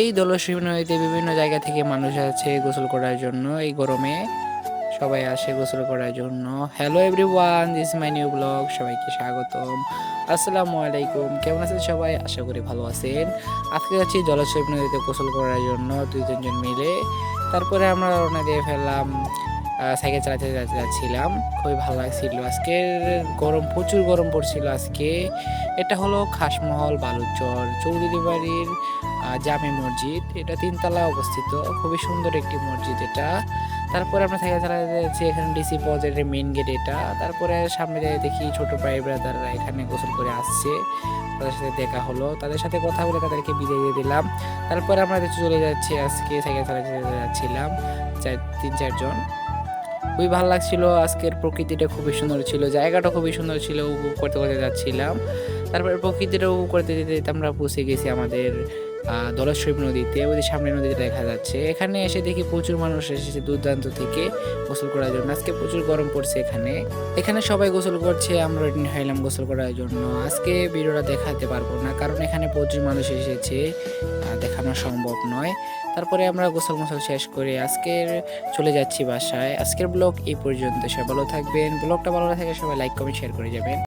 এই দোলসী নদীতে বিভিন্ন জায়গা থেকে মানুষ আছে গোসল করার জন্য। এই গরমে সবাই আসে গোসল করার জন্য। Hello everyone this my new blog সবাইকে স্বাগতম। আসসালামু আলাইকুম, কেমন আছেন সবাই? আশা করি ভালো আছেন। আজকে যাচ্ছি জলাশয় নদীতে গোসল করার জন্য দুই তিনজন মিলে। তারপরে আমরা রওনা দিয়ে ফেললাম সাইকেল চালাতে যাচ্ছিলাম। খুবই ভালো লাগছিল। আজকে গরম, প্রচুর গরম পড়ছিল আজকে। এটা হলো খাসমহল বালুচর চৌধুরী বাড়ির জামে মসজিদ। এটা তিনতলা অবস্থিত। খুবই সুন্দর একটি মসজিদ এটা। তারপরে আমরা সাইকেল চালাতে যাচ্ছি এখানে ডিসি পজের মেইন গেট এটা। তারপরে সামনে যাই দেখি ছোট ভাই ব্রাদাররা এখানে গোসল করে আসছে। তাদের সাথে দেখা হলো। তাদের সাথে কথা বলে তাদেরকে বিদায় দিয়ে দিলাম। তারপরে আমরা চলে যাচ্ছি আজকে সাইকেল চালাতে যাচ্ছিলাম। চার তিন চারজন খুবই ভালো লাগছিল। আজকের প্রকৃতিটা খুবই সুন্দর ছিল। জায়গাটা খুবই সুন্দর ছিল, উপভোগ করতে করতে যাচ্ছিলাম। তারপরে প্রকৃতিটা উপভোগ করতে যেতে যেতে আমরা পৌঁছে গেছি আমাদের দলশ্রীপ নদীতে। ওই সামনে নদীতে দেখা যাচ্ছে। এখানে এসে দেখি প্রচুর মানুষ এসেছে দুর্দান্ত থেকে গোসল করার জন্য। আজকে প্রচুর গরম পড়ছে এখানে। এখানে সবাই গোসল করছে, আমরা হইলাম গোসল করার জন্য। আজকে ভিডিওটা দেখাতে পারব না, কারণ এখানে প্রচুর মানুষ এসেছে। দেখানো সম্ভব নয়। তারপরে আমরা গোসল মোসল শেষ করে আজকের চলে যাচ্ছি বাসায়। আজকের ব্লগ এই পর্যন্ত। সবাই ভালো থাকবেন। ব্লগটা ভালো না থাকে সবাই লাইক কমেন্ট শেয়ার করে যাবেন।